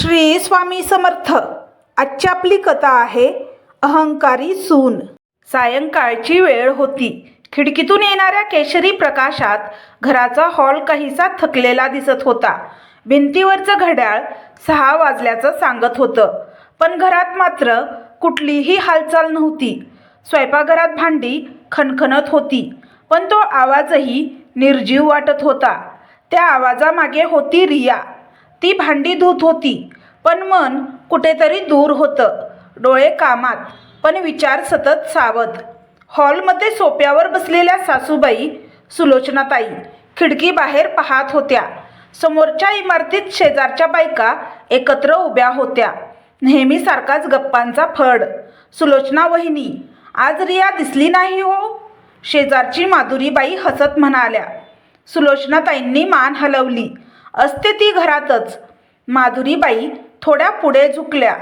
श्री स्वामी समर्थ. आजची आपली कथा आहे अहंकारी सून. सायंकाळची वेळ होती. खिडकीतून येणाऱ्या केशरी प्रकाशात घराचा हॉल काहीसा थकलेला दिसत होता. भिंतीवरचं घड्याळ सहा वाजल्याचं सांगत होतं. पण घरात मात्र कुठलीही हालचाल नव्हती. स्वयंपाकघरात भांडी खणखणत होती पण तो आवाजही निर्जीव वाटत होता. त्या आवाजामागे होती रिया. ती भांडी धूत होती. पण मन कुठेतरी दूर होतं. डोळे कामात पण विचार सतत सावध. हॉलमध्ये सोप्यावर बसलेल्या सासूबाई सुलोचनाताई खिडकी बाहेर पाहत होत्या. समोरच्या इमारतीत शेजारच्या बायका एकत्र उभ्या होत्या. नेहमीसारखाच गप्पांचा फड. सुलोचना वहिनी आज रिया दिसली नाही हो? शेजारची माधुरीबाई हसत म्हणाल्या. सुलोचनाताईंनी मान हलवली. असते ती घरातच. माधुरीबाई थोड्या पुढे झुकल्या.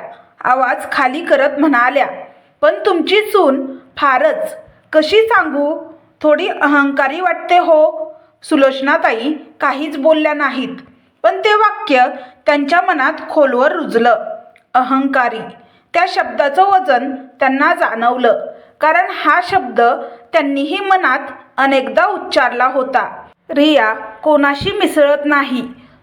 आवाज खाली करत म्हणाल्या पण तुमची सून फारच. कशी सांगू? थोडी अहंकारी वाटते हो. सुलोचनाताई काहीच बोलल्या नाहीत. पण ते वाक्य त्यांच्या मनात खोलवर रुजलं. अहंकारी. त्या शब्दाचं वजन त्यांना जाणवलं. कारण हा शब्द त्यांनीही मनात अनेकदा उच्चारला होता. रिया कोणाशी मिसळत नाही.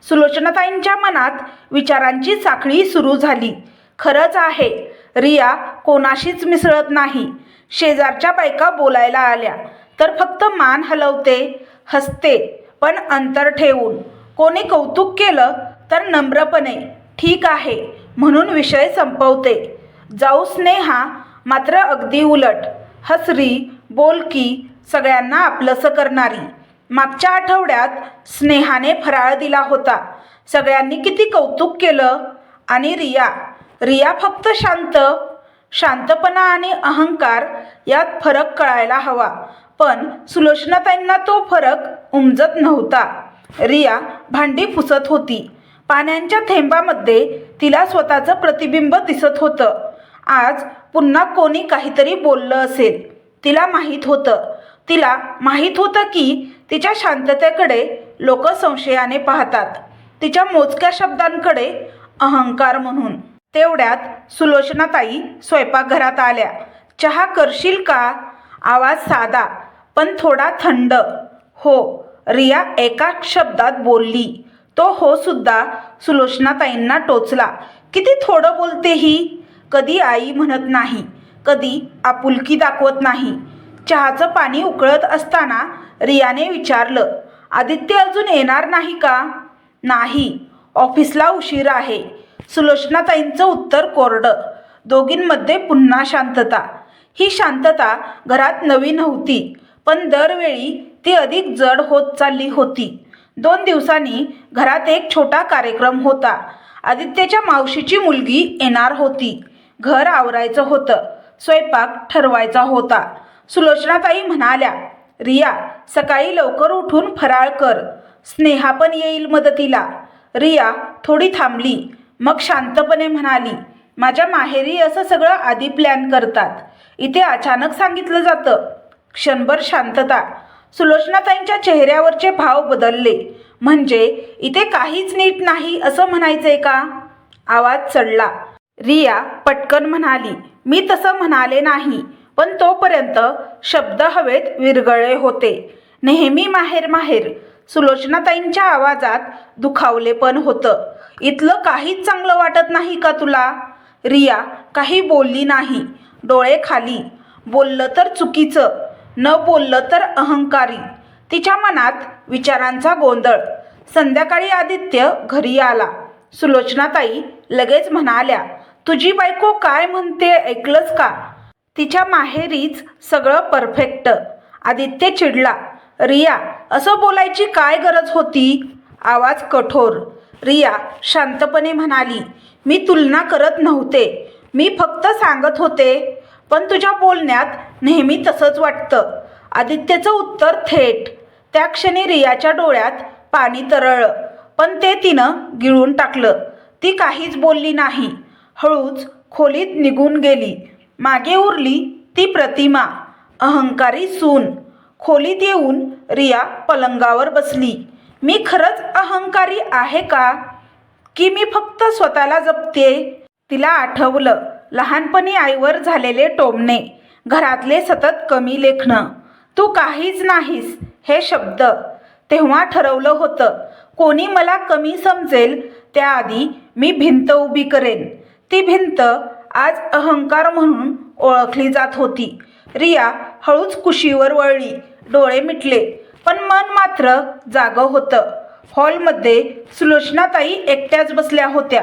सुलोचनाताईंच्या मनात विचारांची साखळी सुरू झाली. खरंच आहे रिया कोणाशीच मिसळत नाही. शेजारच्या बायका बोलायला आल्या. तर फक्त मान हलवते हसते पण अंतर ठेवून. कोणी कौतुक केलं तर नम्रपणे ठीक आहे म्हणून विषय संपवते. जाऊ स्नेहा मात्र अगदी उलट. हसरी बोलकी सगळ्यांना आपलंसं करणारी. मागच्या आठवड्यात स्नेहाने फराळ दिला होता. सगळ्यांनी किती कौतुक केलं. आणि रिया रिया फक्त शांत शांतपणा आणि अहंकार यात फरक कळायला हवा. पण सुलोचनाताईंना तो फरक उमजत नव्हता. रिया भांडी पुसत होती. पाण्याच्या थेंबामध्ये तिला स्वतःचं प्रतिबिंब दिसत होतं. आज पुन्हा कोणी काहीतरी बोललं असेल. तिला माहीत होतं. तिला माहीत होतं की तिच्या शांततेकडे लोक संशयाने पाहतात. तिच्या मोजक्या शब्दांकडे अहंकार म्हणून. तेवढ्यात सुलोचनाताई स्वयंपाकघरात आल्या. चहा करशील का? आवाज साधा पण थोडा थंड. हो रिया एका शब्दात बोलली. तो हो सुद्धा सुलोचनाताईंना टोचला. किती थोडं बोलते ही? कधी आई म्हणत नाही कधी आपुलकी दाखवत नाही. चहाचं पाणी उकळत असताना रियाने विचारलं आदित्य अजून येणार नाही का? नाही ऑफिसला उशीर आहे. सुलोचनाताईंचं उत्तर कोरडं दोघींमध्ये पुन्हा शांतता. ही शांतता घरात नवी नव्हती पण दरवेळी ती अधिक जड होत चालली होती. दोन दिवसांनी घरात एक छोटा कार्यक्रम होता. आदित्यच्या मावशीची मुलगी येणार होती. घर आवरायचं होतं स्वयंपाक ठरवायचा होता. सुलोचनाताई म्हणाल्या रिया सकाळी लवकर उठून फराळ कर. स्नेहा पण येईल मदतीला. रिया थोडी थांबली. मग शांतपणे म्हणाली माझ्या माहेरी असं सगळं आधी प्लॅन करतात. इथे अचानक सांगितलं जातं. क्षणभर शांतता. सुलोचनाताईंच्या चेहऱ्यावरचे भाव बदलले. म्हणजे इथे काहीच नीट नाही असं म्हणायचंय का? आवाज चढला. रिया पटकन म्हणाली. मी तसं म्हणाले नाही. पण तोपर्यंत शब्द हवेत विरगळले होते. नेहमी माहेर माहेर. सुलोचनाताईंच्या आवाजात दुखावले पण होतं. इथलं काहीच चांगलं वाटत नाही का तुला? रिया काही बोलली नाही. डोळे खाली. बोललं तर चुकीचं. न बोललं तर अहंकारी. तिच्या मनात विचारांचा गोंधळ. संध्याकाळी आदित्य घरी आला. सुलोचनाताई लगेच म्हणाल्या तुझी बायको काय म्हणते? ऐकलंच का? तिच्या माहेरीच सगळं परफेक्ट आदित्य चिडला रिया असं बोलायची काय गरज होती? आवाज कठोर. रिया शांतपणे म्हणाली मी तुलना करत नव्हते. मी फक्त सांगत होते पण तुझ्या बोलण्यात नेहमी तसंच वाटतं. आदित्यचं उत्तर थेट. त्या क्षणी रियाच्या डोळ्यात पाणी तरळलं पण ते तिनं गिळून टाकलं. ती काहीच बोलली नाही. हळूच खोलीत निघून गेली. मागे उरली ती प्रतिमा. अहंकारी सून. खोलीत येऊन रिया पलंगावर बसली. मी खरंच अहंकारी आहे का? की मी फक्त स्वतःला जपते? तिला आठवलं. लहानपणी आईवर झालेले टोमणे. घरातले सतत कमी लेखणं. तू काहीच नाहीस हे शब्द. तेव्हा ठरवलं होतं. कोणी मला कमी समजेल त्याआधी मी भिंत उभी करेन. ती भिंत आज अहंकार म्हणून ओळखली जात होती. रिया हळूच कुशीवर वळली. डोळे मिटले. पण मन मात्र जागं होतं. हॉलमध्ये सुलोचनाताई एकट्याच बसल्या होत्या.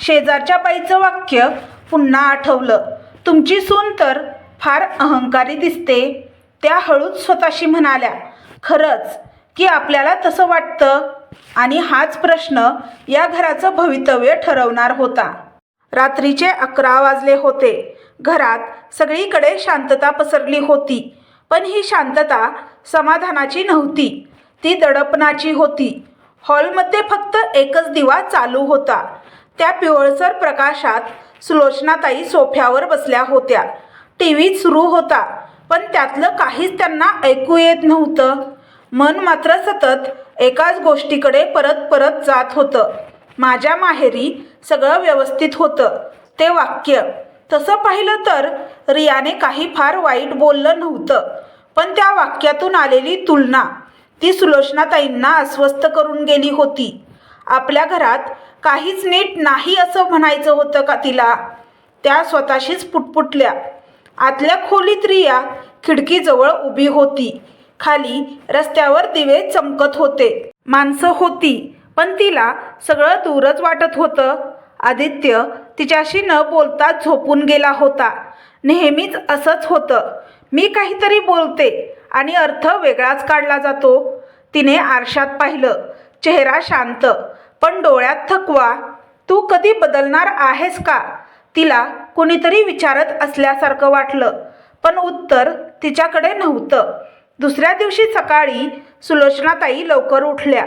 शेजारच्या बाईचं वाक्य पुन्हा आठवलं. तुमची सून तर फार अहंकारी दिसते त्या हळूच स्वतःशी म्हणाल्या. खरंच की आपल्याला तसं वाटतं? आणि हाच प्रश्न या घराचं भवितव्य ठरवणार होता. रात्रीचे अकरा वाजले होते. घरात सगळीकडे शांतता पसरली होती पण ही शांतता समाधानाची नव्हती. ती दडपणाची होती. हॉलमध्ये फक्त एकच दिवा चालू होता. त्या पिवळसर प्रकाशात सुलोचनाताई सोफ्यावर बसल्या होत्या. टी व्ही सुरू होता पण त्यातलं काहीच त्यांना ऐकू येत नव्हतं. मन मात्र सतत एकाच गोष्टीकडे परत परत जात होतं. माझ्या माहेरी सगळं व्यवस्थित होतं. ते वाक्य. तसं पाहिलं तर रियाने काही फार वाईट बोललं नव्हतं पण त्या वाक्यातून आलेली तुलना. ती सुलोचनाताईंना अस्वस्थ करून गेली होती. आपल्या घरात काहीच नीट नाही असं म्हणायचं होतं का तिला? त्या स्वतःशीच पुटपुटल्या. आतल्या खोलीत रिया खिडकीजवळ उभी होती. खाली रस्त्यावर दिवे चमकत होते. माणसं होती. पण तिला सगळं दूरच वाटत होतं. आदित्य तिच्याशी न बोलता झोपून गेला होता. नेहमीच असंच होतं. मी काहीतरी बोलते आणि अर्थ वेगळाच काढला जातो. तिने आरशात पाहिलं. चेहरा शांत. पण डोळ्यात थकवा. तू कधी बदलणार आहेस का? तिला कुणीतरी विचारत असल्यासारखं वाटलं. पण उत्तर तिच्याकडे नव्हतं. दुसऱ्या दिवशी सकाळी सुलोचनाताई लवकर उठल्या.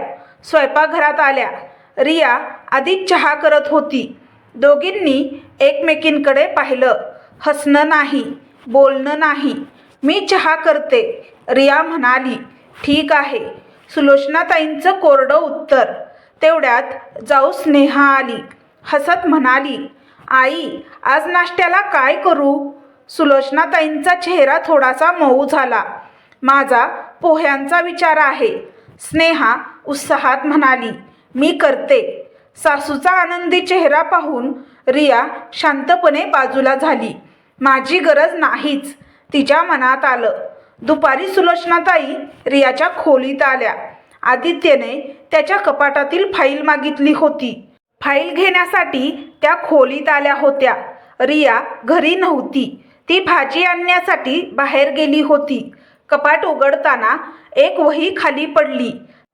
स्वयंपाकघरात आल्या. रिया आधी चहा करत होती. दोघींनी एकमेकींकडे पाहिलं. हसणं नाही बोलणं नाही. मी चहा करते रिया म्हणाली. ठीक आहे. सुलोचनाताईंचं कोरडं उत्तर. तेवढ्यात जाऊ स्नेहा आली. हसत म्हणाली आई आज नाश्त्याला काय करू? सुलोचनाताईंचा चेहरा थोडासा मऊ झाला. माझा पोह्यांचा विचार आहे. स्नेहा उत्साहात म्हणाली मी करते. सासूचा आनंदी चेहरा पाहून रिया शांतपणे बाजूला झाली. माझी गरज नाहीच तिच्या मनात आलं. दुपारी सुलोचनाताई रियाच्या खोलीत आल्या. आदित्यने त्याच्या कपाटातील फाईल मागितली होती. फाईल घेण्यासाठी त्या खोलीत आल्या होत्या. रिया घरी नव्हती. ती भाजी आणण्यासाठी बाहेर गेली होती. कपाट उघडताना एक वही खाली पडली.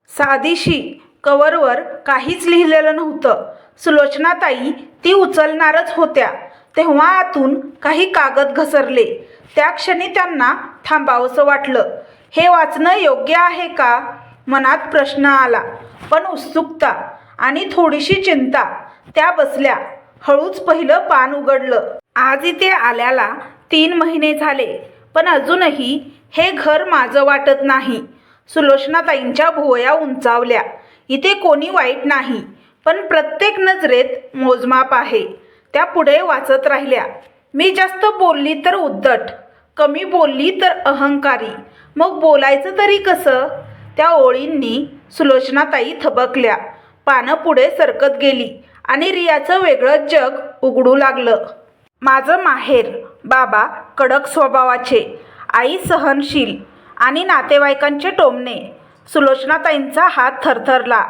साधीशी कवरवर काहीच लिहिलेलं नव्हतं. सुलोचनाताई ती उचलणारच होत्या. तेव्हा आतून काही कागद घसरले. त्या क्षणी त्यांना थांबावंसं वाटलं. हे वाचणं योग्य आहे का? मनात प्रश्न आला. पण उत्सुकता आणि थोडीशी चिंता त्या बसल्या. हळूच पहिलं पान उघडलं. आज इथे आल्याला तीन महिने झाले. पण अजूनही हे घर माझं वाटत नाही. सुलोचनाताईंच्या भुवया उंचावल्या. इथे कोणी वाईट नाही पण प्रत्येक नजरेत मोजमाप आहे. त्या पुढे वाचत राहिल्या. मी जास्त बोलली तर उद्धट कमी बोलली तर अहंकारी. मग बोलायचं तरी कसं? त्या ओळींनी सुलोचनाताई थबकल्या. पानं पुढे सरकत गेली आणि रियाचं वेगळं जग उघडू लागलं. माझं माहेर बाबा कडक स्वभावाचे. आई सहनशील आणि नातेवाईकांचे टोमणे. सुलोचनाताईंचा हात थरथरला.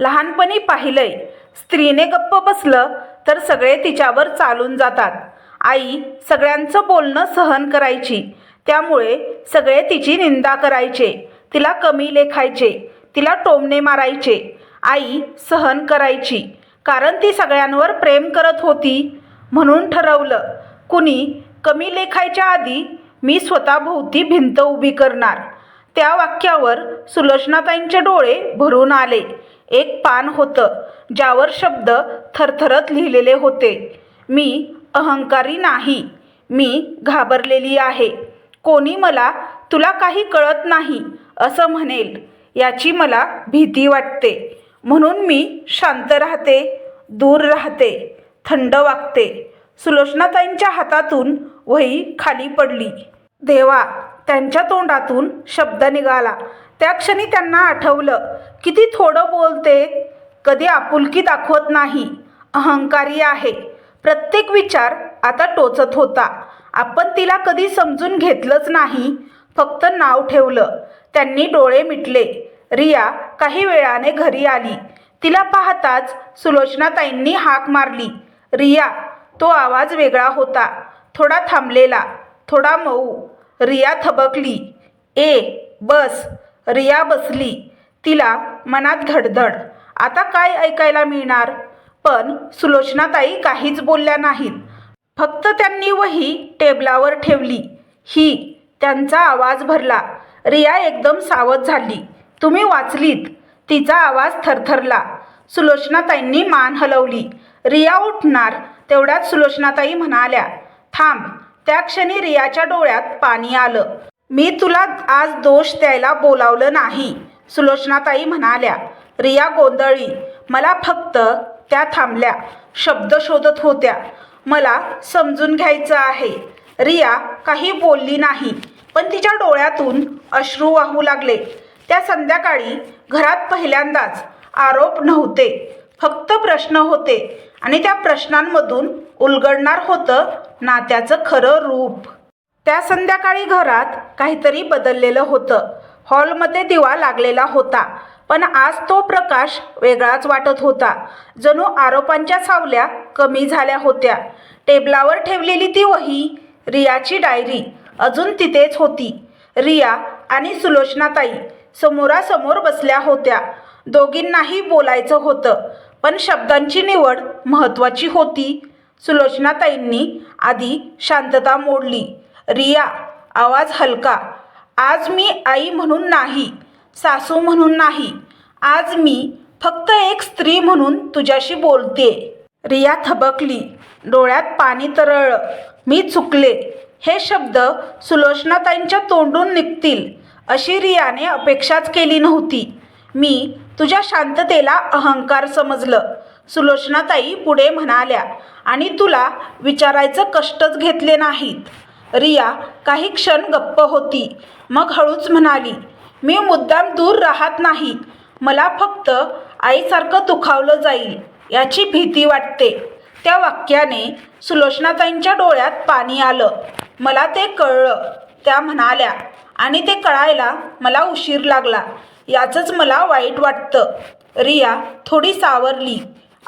लहानपणी पाहिलंय स्त्रीने गप्प बसलं तर सगळे तिच्यावर चालून जातात. आई सगळ्यांचं बोलणं सहन करायची. त्यामुळे सगळे तिची निंदा करायचे. तिला कमी लेखायचे. तिला टोमणे मारायचे. आई सहन करायची. कारण ती सगळ्यांवर प्रेम करत होती म्हणून ठरवलं. कुणी कमी लेखायच्या आधी मी स्वतःभोवती भिंत उभी करणार. त्या वाक्यावर सुलोचनाताईंचे डोळे भरून आले. एक पान होतं ज्यावर शब्द थरथरत लिहिलेले होते. मी अहंकारी नाही. मी घाबरलेली आहे. कोणी मला तुला काही कळत नाही असं म्हणेल. याची मला भीती वाटते. म्हणून मी शांत राहते दूर राहते थंड वागते. सुलोचनाताईंच्या हातातून वही खाली पडली. देवा त्यांच्या तोंडातून शब्द निघाला. त्या क्षणी त्यांना आठवलं किती थोडं बोलते. कधी आपुलकी दाखवत नाही. अहंकारी आहे. प्रत्येक विचार आता टोचत होता. आपण तिला कधी समजून घेतलंच नाही. फक्त नाव ठेवलं. त्यांनी डोळे मिटले. रिया काही वेळाने घरी आली. तिला पाहताच सुलोचनाताईंनी हाक मारली. रिया तो आवाज वेगळा होता. थोडा थांबलेला थोडा मऊ. रिया थबकली. ए बस. रिया बसली. तिला मनात घडधड. आता काय ऐकायला मिळणार? पण सुलोचनाताई काहीच बोलल्या नाहीत. फक्त त्यांनी वही टेबलावर ठेवली. ही त्यांचा आवाज भरला. रिया एकदम सावध झाली. तुम्ही वाचलीत. तिचा आवाज थरथरला. सुलोचनाताईंनी मान हलवली. रिया उठणार. तेवढ्यात सुलोचनाताई म्हणाल्या थांब त्या क्षणी रियाच्या डोळ्यात पाणी आलं. मी तुला आज दोष द्यायला बोलावलं नाही. सुलोचनाताई म्हणाल्या रिया गोंधळी. मला फक्त त्या थांबल्या. शब्द शोधत होत्या. मला समजून घ्यायचं आहे. रिया काही बोलली नाही पण तिच्या डोळ्यातून अश्रू वाहू लागले. त्या संध्याकाळी घरात पहिल्यांदाच आरोप नव्हते. फक्त प्रश्न होते आणि त्या प्रश्नांमधून उलगडणार होतं नात्याचं खरं रूप. त्या संध्याकाळी घरात काहीतरी बदललेलं होतं. हॉलमध्ये दिवा लागलेला होता पण आज तो प्रकाश वेगळाच वाटत होता. जणू आरोपांच्या सावल्या कमी झाल्या होत्या. टेबलावर ठेवलेली ती वही रियाची डायरी अजून तिथेच होती. रिया आणि सुलोचनाताई समोरासमोर बसल्या होत्या. दोघींनाही बोलायचं होतं. पण शब्दांची निवड महत्त्वाची होती. सुलोचनाताईंनी आधी शांतता मोडली. रिया आवाज हलका. आज मी आई म्हणून नाही सासू म्हणून नाही. आज मी फक्त एक स्त्री म्हणून तुझ्याशी बोलते. रिया थबकली. डोळ्यात पाणी तरळलं. मी चुकले. हे शब्द सुलोचनाताईंच्या तोंडून निघतील अशी रियाने अपेक्षाच केली नव्हती. मी तुझ्या शांततेला अहंकार समजलं. सुलोचनाताई पुढे म्हणाल्या आणि तुला विचारायचं कष्टच घेतले नाहीत. रिया काही क्षण गप्प होती. मग हळूच म्हणाली मी मुद्दाम दूर राहत नाही. मला फक्त आईसारखं दुखावलं जाईल याची भीती वाटते. त्या वाक्याने सुलोचनाताईंच्या डोळ्यात पाणी आलं. मला ते कळलं त्या म्हणाल्या. आणि ते कळायला मला उशीर लागला. याचंच मला वाईट वाटतं. रिया थोडी सावरली.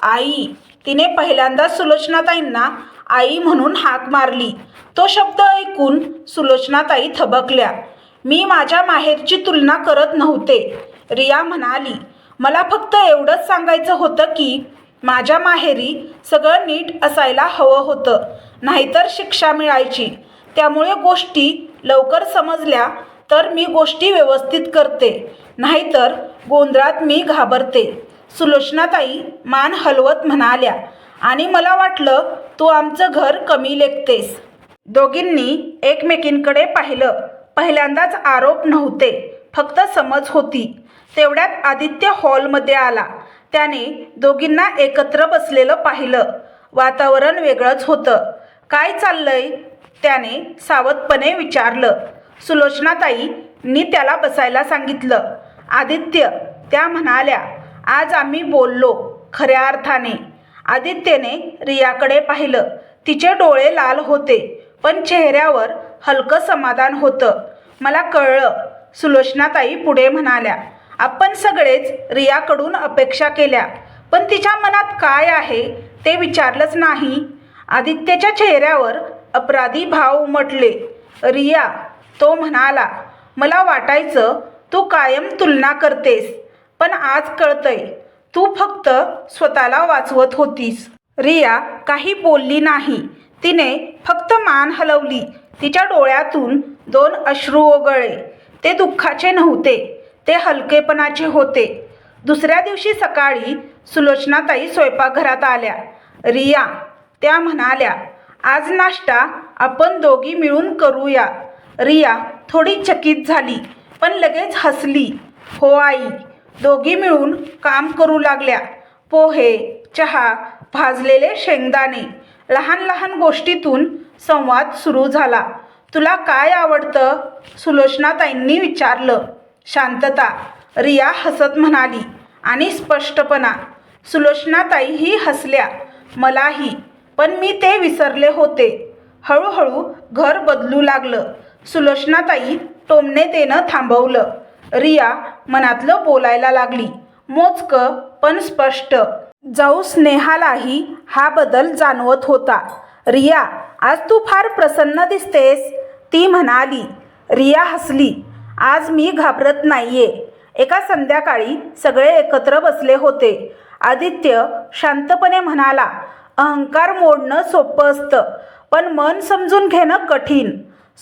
आई तिने पहिल्यांदा सुलोचनाताईंना आई म्हणून हाक मारली. तो शब्द ऐकून सुलोचनाताई थबकल्या. मी माझ्या माहेरची तुलना करत नव्हते. रिया म्हणाली मला फक्त एवढंच सांगायचं होतं की माझ्या माहेरी सगळं नीट असायला हवं होतं. नाहीतर शिक्षा मिळायची. त्यामुळे गोष्टी लवकर समजल्या तर मी गोष्टी व्यवस्थित करते. नाहीतर गोंधळात मी घाबरते. सुलोचनाताई मान हलवत म्हणाल्या आणि मला वाटलं तू आमचं घर कमी लेखतेस. दोघींनी एकमेकींकडे पाहिलं. पहिल्यांदाच आरोप नव्हते फक्त समज होती. तेवढ्यात आदित्य हॉलमध्ये आला. त्याने दोघींना एकत्र बसलेलं पाहिलं. वातावरण वेगळंच होतं. काय चाललंय? त्याने सावधपणे विचारलं. सुलोचनाताईंनी त्याला बसायला सांगितलं. आदित्य त्या म्हणाल्या आज आम्ही बोललो खऱ्या अर्थाने. आदित्यने रियाकडे पाहिलं. तिचे डोळे लाल होते पण चेहऱ्यावर हलकं समाधान होतं. मला कळलं. सुलोचनाताई पुढे म्हणाल्या आपण सगळेच रियाकडून अपेक्षा केल्या पण तिच्या मनात काय आहे ते विचारलंच नाही. आदित्यच्या चेहऱ्यावर अपराधी भाव उमटले रिया तो म्हणाला मला वाटायचं तू कायम तुलना करतेस पण आज कळतंय तू फक्त स्वतःला वाचवत होतीस. रिया काही बोलली नाही. तिने फक्त मान हलवली. तिच्या डोळ्यातून दोन अश्रू ओगळे ते दुःखाचे नव्हते ते हलकेपणाचे होते. दुसऱ्या दिवशी सकाळी सुलोचनाताई स्वयंपाकघरात आल्या. रिया त्या म्हणाल्या आज नाश्ता आपण दोघी मिळून करूया. रिया थोडी चकित झाली पण लगेच हसली. हो आई दोघी मिळून काम करू लागल्या. पोहे चहा भाजलेले शेंगदाणे लहान लहान गोष्टीतून संवाद सुरू झाला. तुला काय आवडतं? सुलोचनाताईंनी विचारलं. शांतता. रिया हसत म्हणाली. आणि स्पष्टपणा. सुलोचनाताईही हसल्या. मलाही. पण मी ते विसरले होते. हळूहळू घर बदलू लागलं. सुलोचनाताई टोमणेतेनं थांबवलं. रिया मनातलं बोलायला लागली. मोजकं पण स्पष्ट. जाऊ स्नेहालाही हा बदल जाणवत होता. रिया आज तू फार प्रसन्न दिसतेस. ती म्हणाली. रिया हसली. आज मी घाबरत नाहीये. एका संध्याकाळी सगळे एकत्र बसले होते. आदित्य शांतपणे म्हणाला अहंकार मोडणं सोपं असतं. पण मन समजून घेणं कठीण.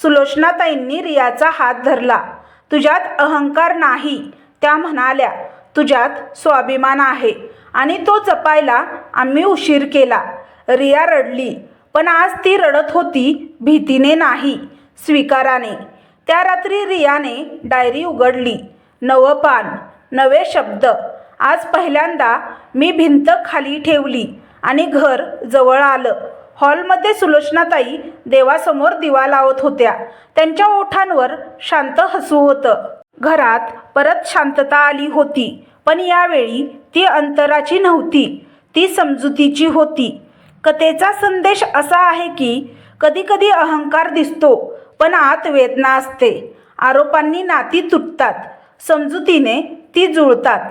सुलोचनाताईंनी रियाचा हात धरला. तुझ्यात अहंकार नाही त्या म्हणाल्या. तुझ्यात स्वाभिमान आहे. आणि तो जपायला आम्ही उशीर केला. रिया रडली. पण आज ती रडत होती भीतीने नाही स्वीकाराने. त्या रात्री रियाने डायरी उघडली. नवं पान नवे शब्द. आज पहिल्यांदा मी भिंत खाली ठेवली. आणि घर जवळ आलं. हॉलमध्ये सुलोचनाताई देवासमोर दिवा लावत होत्या. त्यांच्या ओठांवर शांत हसू होतं. घरात परत शांतता आली होती. पण यावेळी ती अंतराची नव्हती. ती समजुतीची होती. कथेचा संदेश असा आहे की कधीकधी अहंकार दिसतो पण आत वेदना असते. आरोपांनी नाती तुटतात. समजुतीने ती जुळतात.